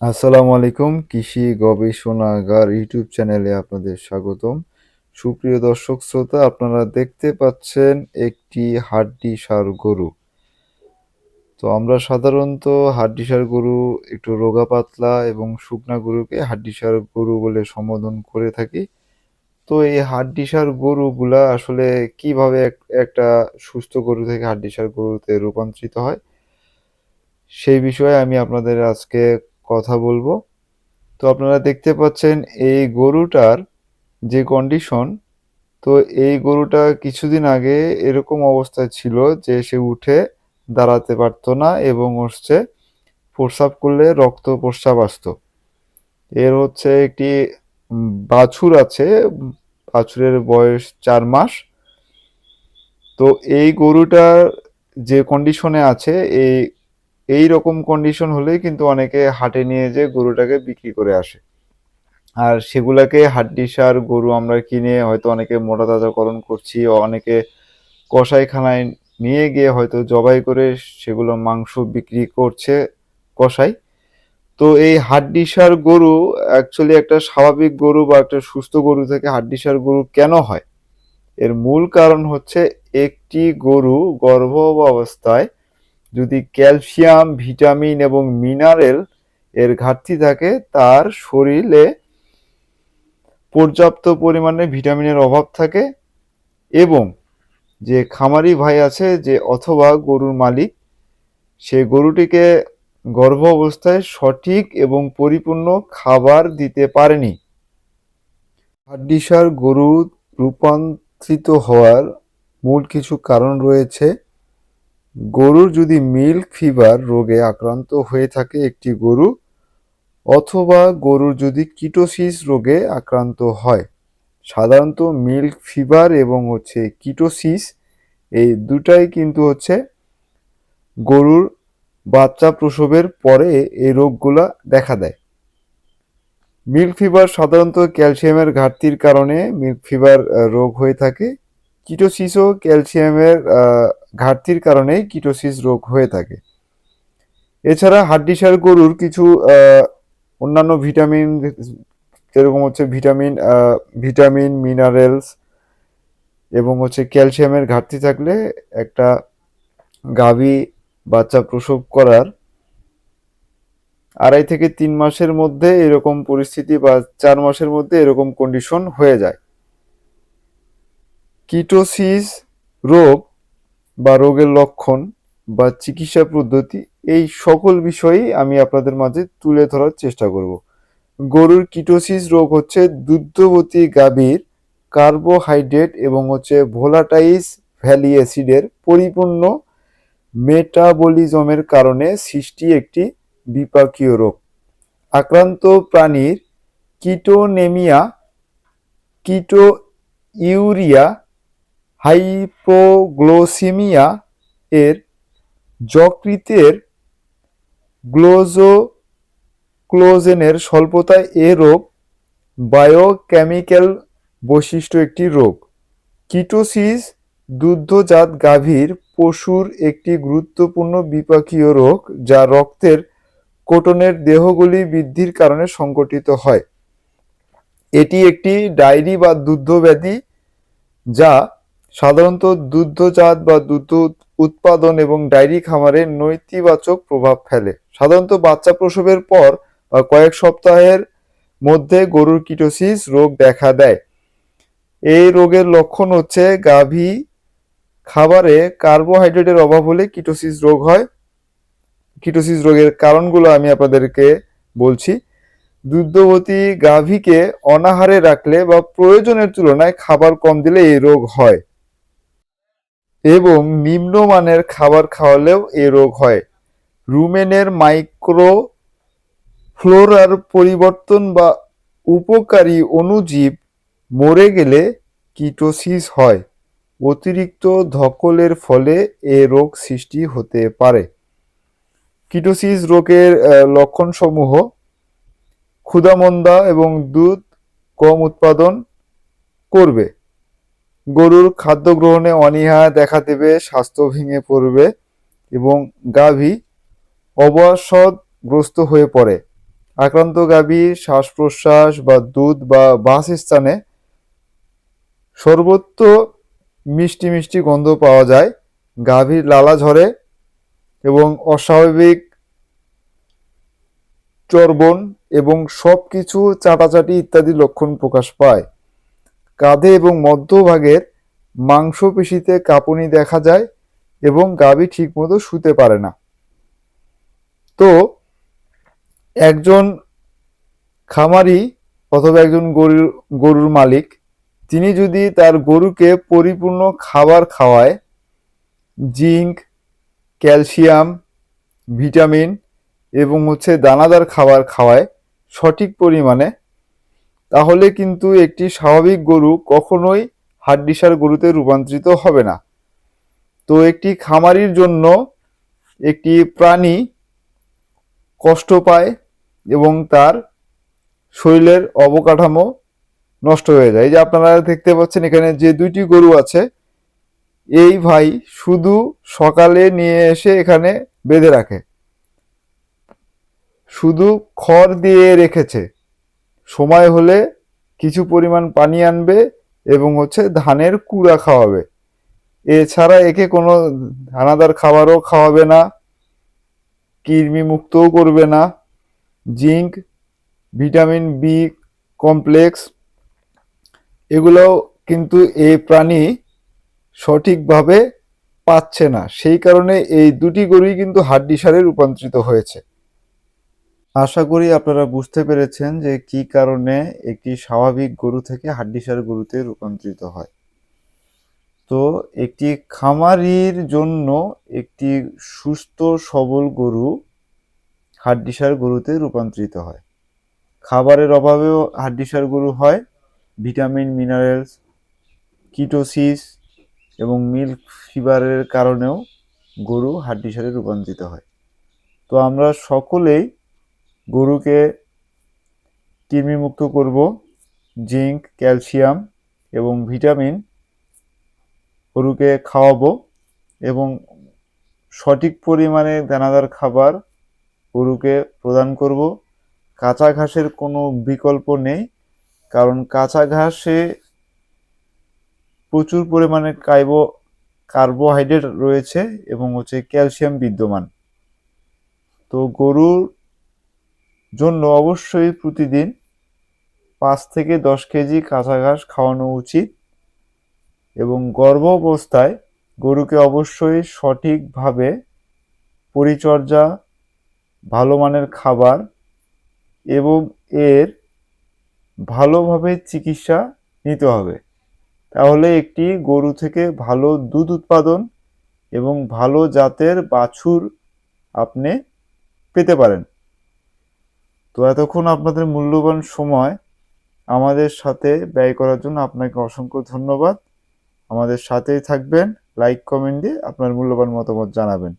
আসসালামু আলাইকুম, কৃষি গবেষণাগার ইউটিউব চ্যানেলে আপনাদের স্বাগতম। সুপ্রিয় দর্শক শ্রোতা, আপনারা দেখতে পাচ্ছেন একটি হাড্ডি সার গরু। তো আমরা সাধারণত হাড্ডি সার গরু একটু রোগা পাতলা এবং শুকনা গরুকে হাড্ডি সার গরু বলে সম্বোধন করে থাকি। তো এই হাড্ডি সার গরুগুলা আসলে কীভাবে এক- একটা সুস্থ গরু থেকে হাড্ডি সার গরুতে রূপান্তরিত হয়, সেই বিষয়ে আমি আপনাদের আজকে কথা বলব। তো আপনারা দেখতে পাচ্ছেন এই গরুটার যে কন্ডিশন তো এই গরুটা কিছুদিন আগে এরকম অবস্থায় ছিল যে সে উঠে দাঁড়াতে পারতো না এবং হচ্ছে প্রস্রাব করলে রক্ত প্রস্রাব আসতো। এর হচ্ছে একটি বাছুর আছে, বাছুরের বয়স চার মাস। তো এই গরুটার যে কন্ডিশনে আছে, এই এই রকম কন্ডিশন হলেই কিন্তু অনেকে হাটে নিয়ে যেয়ে গরুটাকে বিক্রি করে আসে। আর সেগুলাকে হাড্ডি সার, গরু আমরা কিনে হয়তো অনেকে মোটা তাজাকরণ করছি, অনেকে কষাইখানায় নিয়ে গিয়ে হয়তো জবাই করে সেগুলো মাংস বিক্রি করছে কষাই তো এই হাড্ডি সার গরু অ্যাকচুয়ালি একটা স্বাভাবিক গরু বা একটা সুস্থ গরু থেকে হাড্ডি সার গরু কেন হয়? এর মূল কারণ হচ্ছে একটি গরু গর্ভ অবস্থায় যদি ক্যালসিয়াম, ভিটামিন এবং মিনারেল এর ঘাটতি থাকে, তার শরীরে পর্যাপ্ত পরিমাণে ভিটামিনের অভাব থাকে এবং যে খামারি ভাই আছে, যে অথবা গরুর মালিক, সে গরুটিকে গর্ভ অবস্থায় সঠিক এবং পরিপূর্ণ খাবার দিতে পারেনি। হাড্ডিসার গরু রূপান্তরিত হওয়ার মূল কিছু কারণ রয়েছে। গরুর যদি মিল্ক ফিভার রোগে আক্রান্ত হয়ে থাকে একটি গরু, অথবা গরুর যদি কিটোসিস রোগে আক্রান্ত হয়, সাধারণত মিল্ক ফিভার এবং হচ্ছে কিটোসিস এই দুটাই কিন্তু হচ্ছে গরুর বাচ্চা প্রসবের পরে এই রোগগুলা দেখা দেয়। মিল্ক ফিভার সাধারণত ক্যালসিয়ামের ঘাটতির কারণে মিল্ক ফিভার রোগ হয়ে থাকে। কিটোসিসও ক্যালসিয়ামের ঘাটতির কারণে কিটোসিস রোগ হয়ে থাকে। এছাড়া হাড্ডিসার গরুর কিছু অন্যান্য ভিটামিন, যেরকম হচ্ছে ভিটামিন ভিটামিন, মিনারেলস এবং হচ্ছে ক্যালসিয়ামের ঘাটতি থাকলে একটা গাভী বাচ্চা প্রসব করার আড়াই থেকে তিন মাসের মধ্যে এরকম পরিস্থিতি বা চার মাসের মধ্যে এরকম কন্ডিশন হয়ে যায়। কিটোসিস রোগ বা রোগের লক্ষণ বা চিকিৎসা পদ্ধতি এই সকল বিষয়ই আমি আপনাদের মাঝে তুলে ধরার চেষ্টা করব। গরুর কিটোসিস রোগ হচ্ছে দুগ্ধবতী গাভীর কার্বোহাইড্রেট এবং হচ্ছে ভোলাটাইস ভ্যালি অ্যাসিডের পরিপূর্ণ মেটাবলিজমের কারণে সৃষ্টি একটি বিপাকীয় রোগ। আক্রান্ত প্রাণীর কিটোনেমিয়া কিটো ইউরিয়া হাইপোগ্লোসিমিয়া এর যকৃতের গ্লোজো ক্লোজেনের স্বল্পতায় এ রোগ বায়োকেমিক্যাল বৈশিষ্ট্য একটি রোগ। কিটোসিস দুগ্ধজাত গাভীর পশুর একটি গুরুত্বপূর্ণ বিপাকীয় রোগ যা রক্তের কোটনের দেহগুলি বৃদ্ধির কারণে সংঘটিত হয়। এটি একটি ডায়েরি বা দুগ্ধ ব্যাধি যা সাধারণত দুগ্ধজাত বা দুধ উৎপাদন এবং ডায়েরি খামারে নৈতিবাচক প্রভাব ফেলে। সাধারণত বাচ্চা প্রসবের পর বা কয়েক সপ্তাহের মধ্যে গরুর কিটোসিস রোগ দেখা দেয়। এই রোগের লক্ষণ হচ্ছে গাভী খাবারে কার্বোহাইড্রেটের অভাব হলে কিটোসিস রোগ হয়। কিটোসিস রোগের কারণগুলো আমি আপনাদেরকে বলছি। দুগ্ধবতী গাভীকে অনাহারে রাখলে বা প্রয়োজনের তুলনায় খাবার কম দিলে এই রোগ হয়। এবং নিম্নমানের খাবার খাওয়ালেও এ রোগ হয়। রুমেনের মাইক্রো ফ্লোরার পরিবর্তন বা উপকারী অণুজীব মরে গেলে কিটোসিস হয়। অতিরিক্ত ধকলের ফলে এ রোগ সৃষ্টি হতে পারে। কিটোসিস রোগের লক্ষণসমূহ ক্ষুধামন্দা এবং দুধ কম উৎপাদন করবে। গরুর খাদ্য গ্রহণে অনীহা দেখা দেবে, স্বাস্থ্য ভেঙে পড়বে এবং গাভী অবসাদগ্রস্ত হয়ে পড়ে। আক্রান্ত গাভী শ্বাস প্রশ্বাস বা দুধ বা বাসস্থানে সর্বত্র মিষ্টি মিষ্টি গন্ধ পাওয়া যায়। গাভীর লালা ঝরে এবং অস্বাভাবিক চর্বণ এবং সব কিছু চাটাচাটি ইত্যাদি লক্ষণ প্রকাশ পায়। কাঁধে এবং মধ্যভাগের মাংসপেশিতে কাঁপুনি দেখা যায় এবং গাভী ঠিকমতো শুতে পারে না। তো একজন খামারি অথবা একজন গরুর গরুর মালিক, তিনি যদি তার গরুকে পরিপূর্ণ খাবার খাওয়ায়, জিঙ্ক, ক্যালসিয়াম, ভিটামিন এবং হচ্ছে দানাদার খাবার খাওয়ায় সঠিক পরিমাণে তাহলে কিন্তু একটি স্বাভাবিক গরু কখনোই হাড্ডিসার গরুতে রূপান্তরিত হবে না। তো একটি খামারির জন্য একটি প্রাণী কষ্ট পায় এবং তার শরীরের অবকাঠামো নষ্ট হয়ে যায়। যে আপনারা দেখতে পাচ্ছেন এখানে যে দুইটি গরু আছে, এই ভাই শুধু সকালে নিয়ে এসে এখানে বেঁধে রাখে। শুধু খড় দিয়ে রেখেছে। সময় হলে কিছু পরিমাণ পানি আনবে এবং হচ্ছে ধানের কুড়া খাওয়াবে। এছাড়া একে কোনো দানাদার খাবারও খাওয়াবে না, কৃমি মুক্তও করবে না। জিঙ্ক, ভিটামিন বি কমপ্লেক্স এগুলোও কিন্তু এই প্রাণী সঠিকভাবে পাচ্ছে না। সেই কারণে এই দুটি গরুই কিন্তু হাড্ডি সারে রূপান্তরিত হয়েছে। আশা করি আপনারা বুঝতে পেরেছেন যে কি কারণে একটি স্বাভাবিক গরু থেকে হাড্ডিসার গরুতে রূপান্তরিত হয়। তো একটি খামারির জন্য একটি সুস্থ, সবল গরু হাড্ডিসার গরুতে রূপান্তরিত হয়। খাবারের অভাবেও হাড্ডিসার গরু হয়। ভিটামিন, মিনারেলস, কিটোসিস এবং মিল্ক ফিভারের কারণেও গরু হাড্ডিসারে রূপান্তরিত হয়। তো আমরা সকলেই গরুকে কৃমিমুক্ত করব, জিঙ্ক, ক্যালসিয়াম এবং ভিটামিন গরুকে খাওয়াবো এবং সঠিক পরিমাণে দানাদার খাবার গরুকে প্রদান করব। কাঁচা ঘাসের কোনো বিকল্প নেই, কারণ কাঁচা ঘাসে প্রচুর পরিমাণে কাইবো কার্বোহাইড্রেট রয়েছে এবং হচ্ছে ক্যালসিয়াম বিদ্যমান। তো গরুর জন্য অবশ্যই প্রতিদিন পাঁচ থেকে দশ কেজি কাঁচা ঘাস খাওয়ানো উচিত এবং গর্ভ অবস্থায় গরুকে অবশ্যই সঠিকভাবে পরিচর্যা, ভালো মানের খাবার এবং এর ভালোভাবে চিকিৎসা নিতে হবে। তাহলে একটি গরু থেকে ভালো দুধ উৎপাদন এবং ভালো জাতের বাছুর আপনি পেতে পারেন। তো এতক্ষণ আপনাদের মূল্যবান সময় আমাদের সাথে ব্যয় করার জন্য আপনাকে অসংখ্য ধন্যবাদ। আমাদের সাথেই থাকবেন লাইক কমেন্ট দিয়ে আপনার মূল্যবান মতামত জানাবেন।